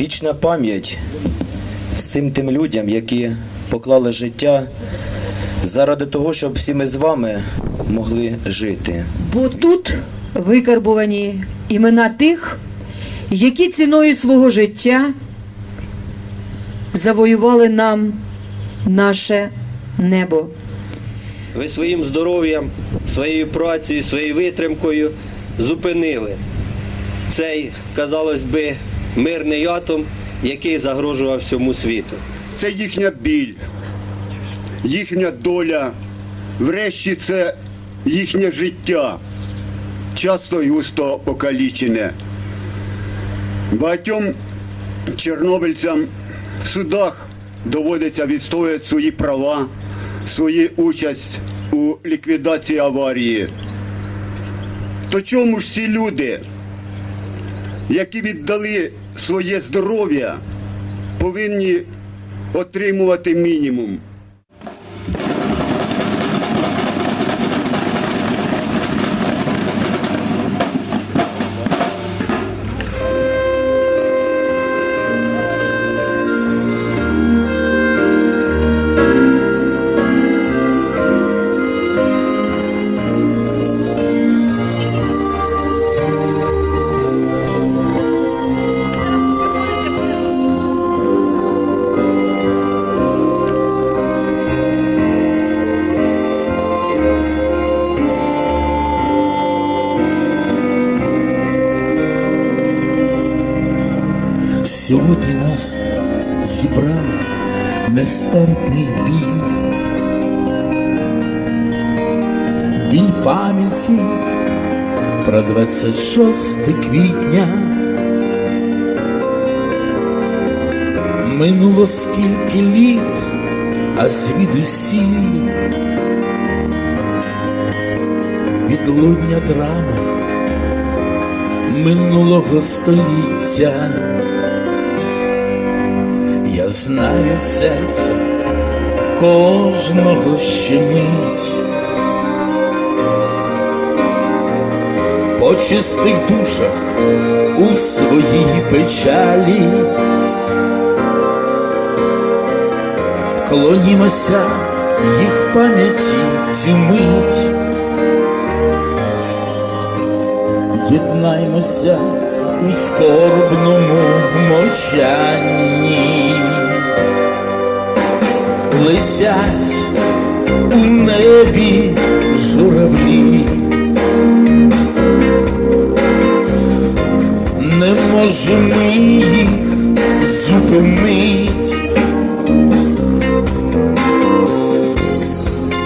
Вічна пам'ять всім тим людям, які поклали життя заради того, щоб всі ми з вами могли жити. Бо тут викарбувані імена тих, які ціною свого життя завоювали нам наше небо. Ви своїм здоров'ям, своєю працею, своєю витримкою зупинили цей, казалось би, мирний атом, який загрожував всьому світу. це їхня біль, їхня доля, врешті це їхнє життя, часто й густо покалічене. Багатьом чорнобильцям в судах доводиться відстоювати свої права, свою участь у ліквідації аварії. То чому ж ці люди, які віддали своє здоров'я, повинні отримувати мінімум. Сьогодні нас зібрав нестерпний біль, біль пам'яті про 26 квітня. Минуло скільки літ, а звідусіль відлуння драми минулого століття. Я знаю серце кожного щемить. По чистих душах у своїй печалі. Вклонімося їх пам'яті цю мить. Єднаймося у скорбному мовчанні. Лисять у небі журавлі. Не можемо їх зупинить.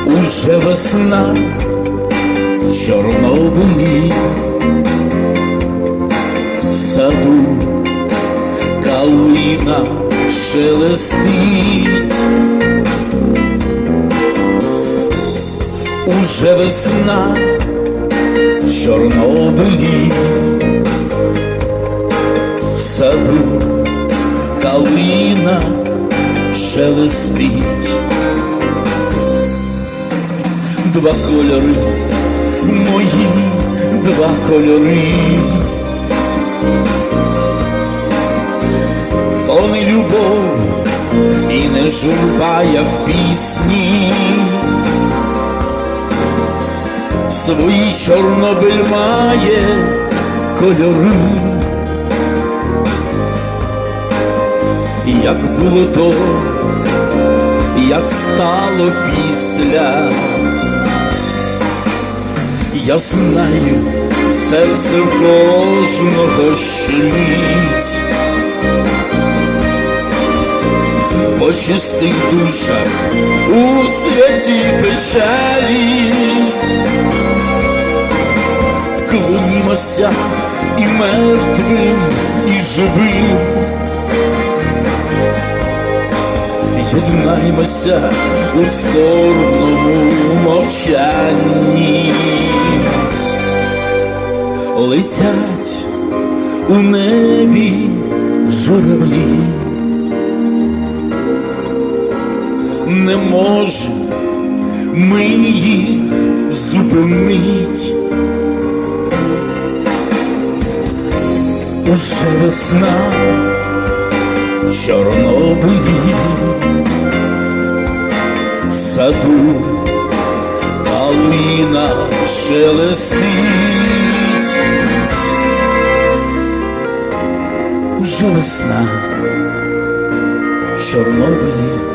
Уже весна в саду калина шелестить. Уже весна в Чорнобилі в саду калина шелестить. Два кольори мої, два кольори. То не любов і не журба, як в пісні, свої Чорнобиль має кольори. Як було то, як стало після. Я знаю, серце кожного щемить, по чистих душах у святі печалі. Вклонімося і мертвим, і живим. Єднаймося у скорбному мовчанні. Летять у небі журавлі. Не можемо ми їх зупинить. Уже весна в Чорнобилі, в саду калина шелестить. Уже весна Чорнобилі,